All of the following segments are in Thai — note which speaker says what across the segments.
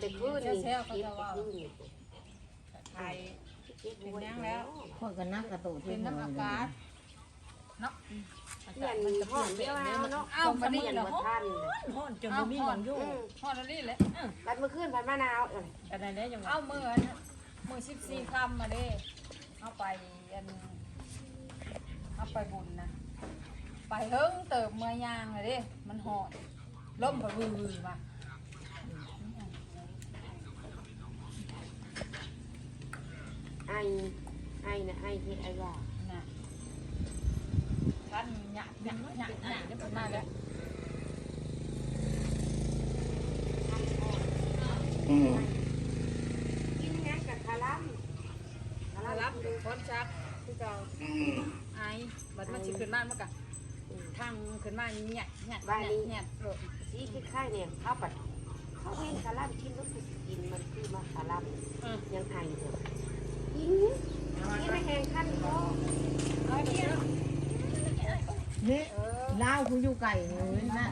Speaker 1: แต่คืนนี่
Speaker 2: เซลเขา
Speaker 1: คิด
Speaker 2: จะ
Speaker 1: แต่
Speaker 2: ว่า
Speaker 1: คืนนี่
Speaker 2: ไทย
Speaker 1: คิด
Speaker 2: เป็น
Speaker 1: ไว้
Speaker 2: ยังแล้ว
Speaker 3: ข้อยก็นักกระโตด
Speaker 2: เป็
Speaker 3: ที่
Speaker 2: น
Speaker 3: หัว
Speaker 2: น้ำ
Speaker 3: เล
Speaker 2: อายกาศเนาะ
Speaker 1: เปลี่ยนห้องเดียวแล้วเนาะ
Speaker 2: เอ้ามัน
Speaker 1: เป
Speaker 2: นี่
Speaker 1: ลี่ยน
Speaker 2: เหรอ
Speaker 1: บ่ทัน
Speaker 4: ฮ้อนจนบ่มีหวังอยู่
Speaker 1: อืม
Speaker 2: พอแล้วนี่แหละ
Speaker 1: บัดเมื่อคืนพันมะนาวเอ้ย
Speaker 4: กันได้แล้วจังหวะ
Speaker 2: เอามือมือสิบสี่คำมาเด้เอาไปอันเอาไปบุญนะไปเฮิงเติมเมื่อยางเลยเด้มันหอดล่มพะวือมา
Speaker 1: ไอไอนะไอที่ไอยา
Speaker 2: น่ะท่านหยาบหยาบหยาบหยาบได้ผลมาแล้ว
Speaker 1: กินแห้งกับคาลัมคา
Speaker 2: มา
Speaker 1: ลั
Speaker 2: รั
Speaker 1: ม
Speaker 2: บค้อนชักคือเก่าไอ้บัดมันสิขึ้นมาเมื่อกะทางขึ้นมาหยาบหยาบหยาบหยาบโลด
Speaker 1: สีคล้ายๆเนี่ยเขาปัดเขาเห็นคาลัมกินแล้วคือกินมันคือมาคาลัมยังไอเถอะกิ นกินไม่แห้งขั้นคอ
Speaker 2: เอาเที่
Speaker 3: ลาวกูอยู่ไก่เว้ยนะ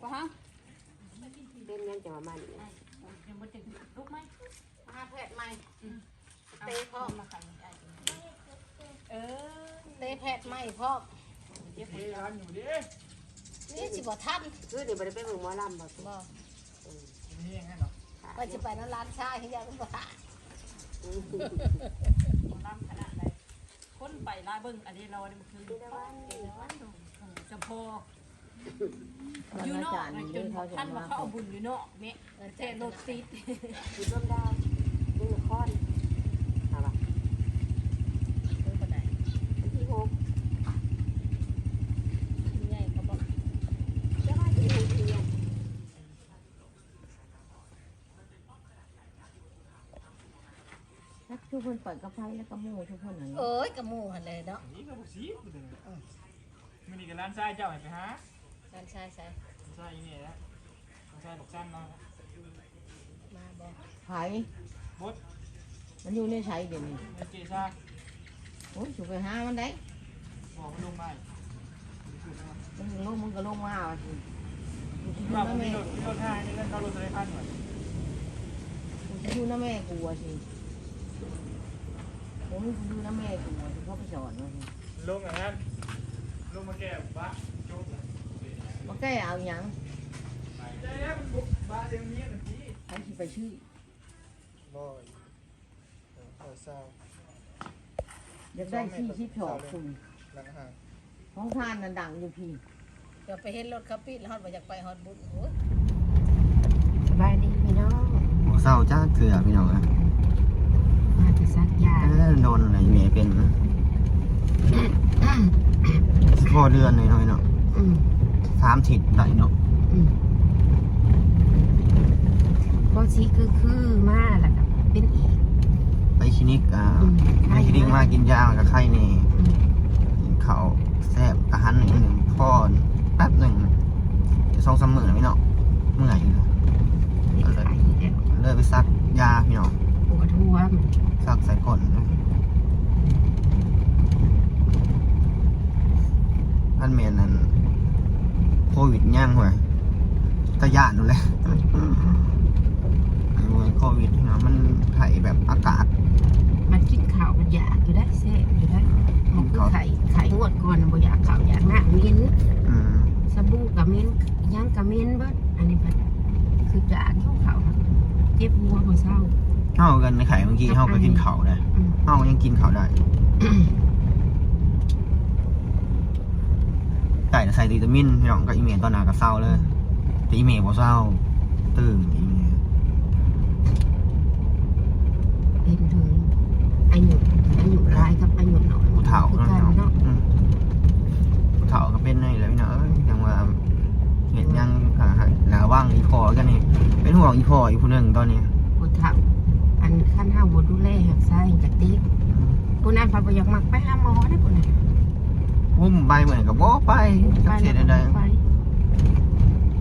Speaker 2: ปะฮะ
Speaker 1: เป็นยังจะมามัน
Speaker 4: ยังบ่ถึงลุกไหม
Speaker 3: มาแพทย์ใหม่
Speaker 2: เตะพ่อมาขันเออ
Speaker 3: เตะแพทย์ใหม่พ่อ
Speaker 4: เจ็บร้อนอยู่ดิ
Speaker 3: นี่สิบ่ทัน
Speaker 1: คือเดี๋ยวไปไปเบิ่งหมอลำบ่
Speaker 3: บ่
Speaker 4: นี่ยังไงเนาะ
Speaker 3: ว่าสิไปนั้นร้านชายให้ยาเป็นบ่ทัน
Speaker 4: น้ำขนาดใดคนไปลาเบิ่งอันนี้เราเนี่ยมันคือจำพอ
Speaker 3: วัน
Speaker 4: อยู่
Speaker 3: อา
Speaker 4: นอก
Speaker 3: จารย์
Speaker 4: จ
Speaker 3: นี่
Speaker 4: น
Speaker 3: เขาจะ
Speaker 4: ท่านมา
Speaker 3: มา
Speaker 4: เข้าบุญอยู่นอกแม่แต่รถติด
Speaker 1: คือต้มดาวดูละครเอาป่ะ
Speaker 3: คือบ่ได้
Speaker 1: วันที่หก
Speaker 3: ใหญ่เขาบอก
Speaker 1: จะมาที่หกเทียน
Speaker 3: นัก ทุกคนปล่อยกระไฟแล้วก็หมู่ทุกคนนั่น
Speaker 5: เอ้ยกระหมูหันเลยเนาะ
Speaker 4: นี่ก็บุกซีมันนี่กับร้านทรายเจ้าไปหา
Speaker 5: การชายใส่
Speaker 4: ทรายนี่แหละทรายบอกสั้นเนาะ
Speaker 5: มาบอก
Speaker 3: ไผ
Speaker 4: บด
Speaker 3: มันอยู่ในไสเดี๋ยวนี้
Speaker 4: เอเจซ่า
Speaker 3: โอ้ยสิไปหามันได้
Speaker 4: บอกลงมา
Speaker 3: มันลงมันก็ลงมาว่าสิกูสิอยู่
Speaker 4: ว่า
Speaker 3: นะ
Speaker 4: ผมมี
Speaker 3: แม่
Speaker 4: รถมีรถห้านี่เล่นเขารถอะไรพันหน่อย
Speaker 3: กูสิอยู่นะแม่กูว่าสิ ผมกูอยู่นะแม่กูว่าสิเขาไปสอนว่าสิ
Speaker 4: ลงอย่างนั้นลงมาแก้บ้าโจ๊กเลย
Speaker 3: มาแก้เอาหยัง
Speaker 4: ใจแล้วบุกบ้าเดี๋ยวนี้นาที
Speaker 3: ใครสิไปชื่อ
Speaker 6: ร้อยเออเศร้า
Speaker 3: อยากได้ที่ชิบชอบคุณ
Speaker 6: หลังห่าง
Speaker 3: ห้องทานนั่นดังอยู่พี่
Speaker 5: เดี๋ยวไปเห็นรถเขาปิดแล้วฮอดบ่อยากไปฮอดบุญโอ้ย
Speaker 1: สบายดีพี่น้อง
Speaker 7: หัวเศร้าจ้าเถื่อพี่น้องอะ
Speaker 1: มาจะซักยา
Speaker 7: เอ้ย โดนอะไรเมียเป็นนะพอเดือนหน่อยๆเนาะ
Speaker 1: อืม
Speaker 7: สามถิดได้เนาะ
Speaker 1: อืมพอชีคือคือมาแล้วก็เป็นอีก
Speaker 7: ไปคลินิกอ่า
Speaker 1: อืม
Speaker 7: ไปคลินิกมากินยากับไข้นี่กินข้าวแซ่บกระหันหนึ่งหนึ่งพ่อแป๊บหนึ่งจะสองสามหมื่นพี่เนาะเมื่อยอยู่
Speaker 1: มีไข่เนี่ย
Speaker 7: เลยไปซักยาพี่เนาะ
Speaker 1: ปวดหัวมัน
Speaker 7: ซักใส่ก้นอันเมนนั่นโควิดย่างห่วยตะยานนู่นแหละ ไอ้เวย โควิดเนาะมันไข่แบบอากาศ
Speaker 1: มันกินข้าวมันอยากอยู่ได้แซ่บอยู่ได้มันคือไข่ไข่งวดก่อนน่ะบ่อยากข้าวอยากหน้ามิ้น
Speaker 7: อืม
Speaker 1: สบู่กับมิ้นยังกับมิ้นเบิดอันนี้มันคือจานข้าวขาวเจ็บหัวบ่เศร้า
Speaker 7: เฮากันในไข่เมื่อกี้เฮาก็กินข้าวได้
Speaker 1: อืม
Speaker 7: เฮาก็ยังกินข้าวได้ไก่น่ะใส่วิตามินพี่น้องกับอีเมลตอนหนาก็เศร้าเลยแต่อีเมลบ่เศร้าตื่นอีเมล
Speaker 1: เป็นถึง อายุอายุร้ายกับอายุน้อย
Speaker 7: ผู้เฒ่า
Speaker 1: คือ
Speaker 7: เนาะ
Speaker 1: กัน
Speaker 7: พี่น้อง
Speaker 1: เนาะ
Speaker 7: อืมผู้เฒ่าก็เป็นนี่แหละพี่น้องเอ้ยยังว่าเห็นยังหาหนาว่างอีพอกันนี่เป็นห่วงอีพออีกผู้หนึงตอนนี้
Speaker 1: ผู้เฒ่าอันขั้นห้าบดูแลหักไส้กับติ๊กผู้นั้นพอบ่อยากมักไปหาหมอได้ผู้นั้น
Speaker 7: อุ้มไปเหมือนกับบ่ไปจักเสียใด
Speaker 1: ไป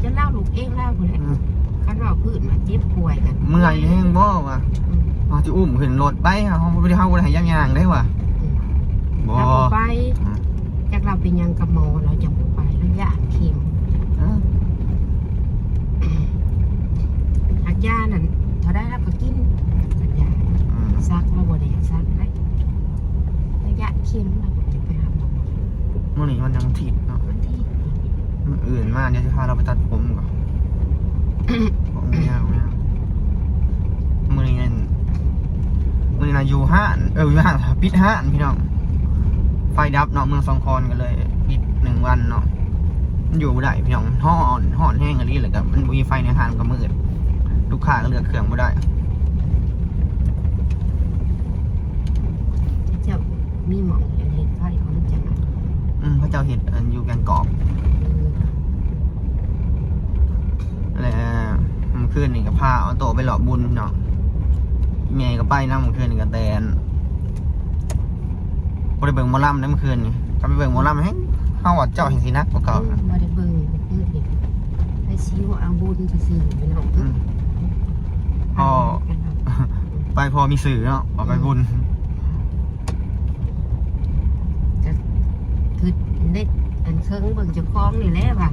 Speaker 1: จะเล่าลูกเองเล่าผู้นั้น
Speaker 7: ๆอืม
Speaker 1: คันว่าพืชมาเจ็บป่วยกัน
Speaker 7: เมื่อยแห้งบ่ว่ะ
Speaker 1: อื ม
Speaker 7: เอาสิอุ้มขึ้นรถไปเฮาบ่ได้เฮาบ่ได้ให้ย่างๆได้ว่ะบ่
Speaker 1: ถ้าบ่ไปเราเป็นหยังกับหมอเราจะบ่ไปแล้วยาเข็ม
Speaker 7: เออ
Speaker 1: หักยานั่นเท่าได้เราก็กินหักยา
Speaker 7: อืม
Speaker 1: ซักเราบ่ได้อยากซักเลยระยะเข็มเราก็จะไปหาหมอ
Speaker 7: มื่อนี้มันยังถิดเนาะ
Speaker 1: วันที่
Speaker 7: มื้ออื่นมาเดี๋ยวจะพาเราไปตัดผมก่อนผมยาวนะมื่อนี้นั่นมื่อ นี้นะอยู่ห้านเอออยู่ห้านปิดห้านพี่น้องไฟดับเนาะเมืองสองคอนกันเลยปิดหนึ่งวันเนาะมันอยู่บ่ได้พี่น้องห่อนห่อนแห้งอะไรเลยกับมันบ่มีไฟในห้างก็มืดลูกค้าก็เลือกเครื่องไม่ได้
Speaker 1: เจ้ามีหมองอย่างเห็นไฟของจังหวัด
Speaker 7: อืมพระเจ้าเห็ดอันอยู่แกงกอกแล้วเมื่อคืนนี่ก็พาเอาโตะไปหลอกบุญเนาะ เมียก็ไปนะเมื่อคืนนี่ก็แตนบ่ได้เบิ่งหมอลำได้เมื่อคืนนี่ก็ไปเบิ่งหมอลำให้เฮาว่าเจ้าแห่งสินักกว่าเก่านะ
Speaker 1: มาได้เบิ่งเพื่อนเห็นไปชี้ว่าเอาบุญซื่อๆไปเนาะ
Speaker 7: อืมอ๋อไปพอมีสื่อเนาะออกไปบุญ
Speaker 1: คือได้อันเครื่องเบิ่งเจ้าของนี่แหละว่ะ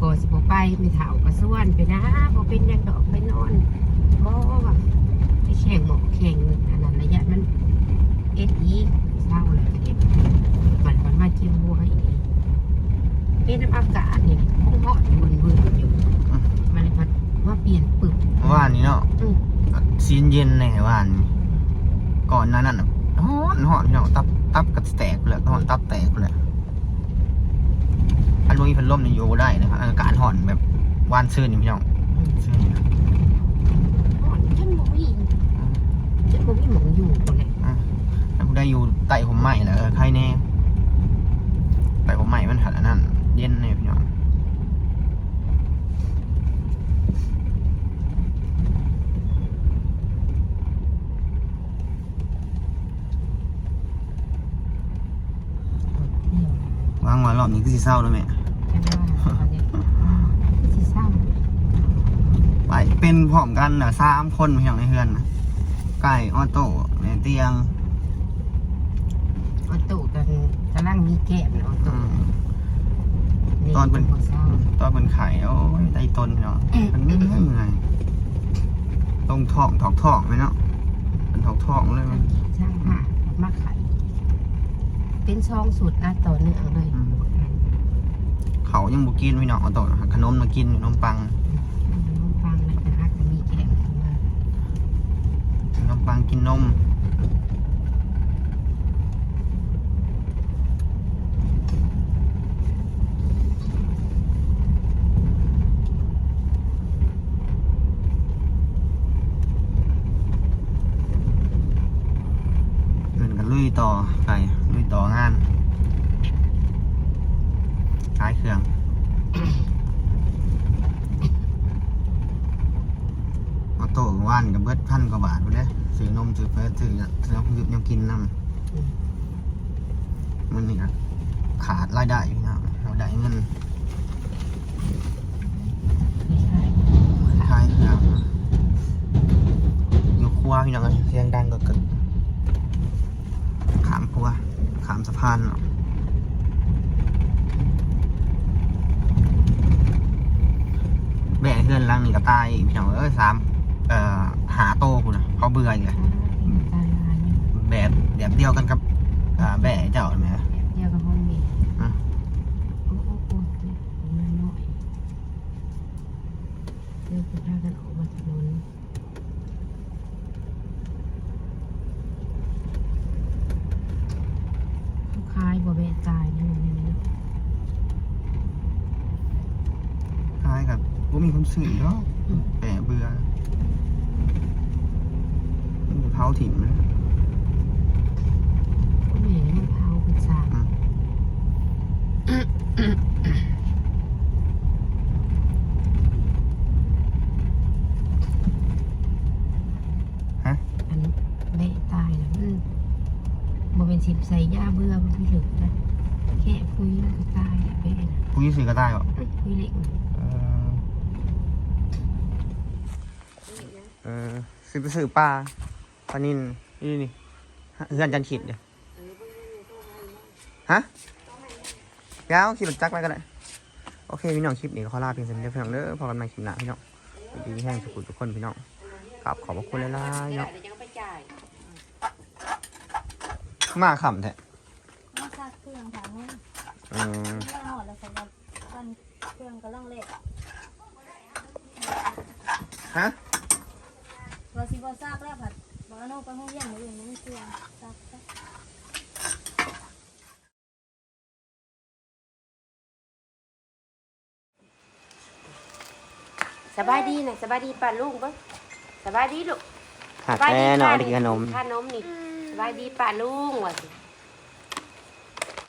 Speaker 1: ก็สิบ่ไปไม่เฒ่าก็ส่วนไปนะบ่เป็นหยังดอกไปนอนก็ว่าไป แข่งหมอกแข่งอันนั้นระยะมันเอ็ดอีเศร้าเลยก็เอ็ดมันมันมาเกี่ยวหัวอีกเป็นน้ำอากาศนี่คงเหาะบึนบึนอยู่มันเลยพัดว่าเปลี่ยนปึบ
Speaker 7: เมื่อวานนี้เนาะ
Speaker 1: อืม
Speaker 7: ซีนเย็นแน่วานนี้ก่อนหนั้นนั่นน่ะฮ้อนฮ้อนพี่น้องตับตับก็แตกเลยฮ้อนตับแตกเลยอันบ่มีพัดลมนี่อยู่บ่ได้นะครับอากาศฮ้อนแบบวานซื่นนี่พี่น้องซื่นนี่นะ
Speaker 1: เหาะฉันบ่มี ฉันบ่มีหมองอยู่คนเลย
Speaker 7: ถ้ากูได้อยู่ไต่ผมใหม่แล้วเออใครแน่ไต่ผมใหม่มันหัดอันนั้นเย็นแน่พี่น้องวางไว้รอบนี้ก็สิเศร้าแล้วแม่
Speaker 1: สิเศร้า
Speaker 7: ไปเป็นพร้อมกันนะสามคนพี่น้องในเฮือนนะ ไก่ออโต้แม่เตียง
Speaker 1: ออโต้กันกำลังมีแก้มออ
Speaker 7: อื
Speaker 1: โต้
Speaker 7: มตอนเป็น
Speaker 1: เศร้า
Speaker 7: ตอนเป็นไข่โอ้ยไตต้นพี่น้องมันไม่เหนื่อยตรงท้องถอกท้องไหมเนาะเป็นถอกท้องเลยมั้ย
Speaker 1: ช่างค่ะมาไข่เป็นซองสุดนะต่อเนื่องเลย
Speaker 7: อืมเขายังบุกินพี่น้องเอาต่อขนมมากินขนมปัง
Speaker 1: น้องฟังเลยนะคะจะมีแก้มขึ้นมา
Speaker 7: ฟังกินนมเดินกันลุยต่อไปลุยต่องานขายเครื่อง ออ โต้ว่านกับเบิดพันกว่าบาทไปเลยซื้อนมซื้อเฟสซื้อซื้อน้ำยืมยังกินน้ำมันนี่ก็ขาดรายได้พี่น้องเราได้เงิน
Speaker 1: ไม่ใช่
Speaker 7: ขายเครื่องอยู่ครัวพี่น้องเสียงดังก็เกิดขามครัวขามสะพานเนาะแบะเพื่อนหลังนี่ก็ตายพี่น้องเอ้ยสาม เอ่อหาโตกูนะเขาเบื่ออีกเลย
Speaker 1: ตายลายอยู่
Speaker 7: แบบแบบเดียวกันกับอ่าแบะเจ้าไหม
Speaker 1: แบบเดียวกับห้องนี้
Speaker 7: อะ
Speaker 1: โอ้โอ้โอ้เนี่ยมาหน่อยเดี๋ยวจะพากันออกมาถนนเขาคายบ่แบะตายนี่นี่นี่
Speaker 7: คล้ายกับว่ามีคนสื่อเนาะแปะเบื่อ มันเผาถิ่มนะ
Speaker 1: แม่มันเผาเป็นสามอันเบะตายแล้วมันบ่เป็นสิบใส่ยาเบื่อมันพี่เหลือนะแค่คุยมันก็ตายอะเบะนะ
Speaker 7: ผู้ยี่สื่อก็ได้เหรอ
Speaker 1: อื้อคุยเล็ก
Speaker 7: เออเออซื้อไปซื้อปลา ปลานินนี่นี่เฮือนจันขิดเดี๋ยวฮะยาวขี่รถจักรไปก็ได้โอเคพี่น้องคลิปนี้ก็ขอลาเพียงเท่านี้เด้อพี่น้องเด้อพอกันใหม่คลิปหน้าพี่น้องดีแห้งสุขุทุกคนพี่น้องกราบขอบพระคุณหลายๆ
Speaker 1: เดี๋ยว
Speaker 7: เนาะ
Speaker 1: เดี๋ยวยังไปจ่าย
Speaker 7: มาขำแท้
Speaker 8: มาซักเครื่องถามว่า
Speaker 7: อืม
Speaker 8: ว่าหอดแล้วสำหรับวันเครื่องก็ล่องเล็ก
Speaker 7: ฮะ
Speaker 8: ว่าสิบ่ซักแล้วผัด บ่เอาน้องไปห้องเยี่ยมมื้ออื่นมันเครื่องซักซัก
Speaker 1: สบายดีนะสบายดีป่าลุงเบิ้งสบายดีลูก
Speaker 7: หักแน่เนาะได้กินขนม
Speaker 1: ขนมนี่สบายดีป่าลุงว่ะสิ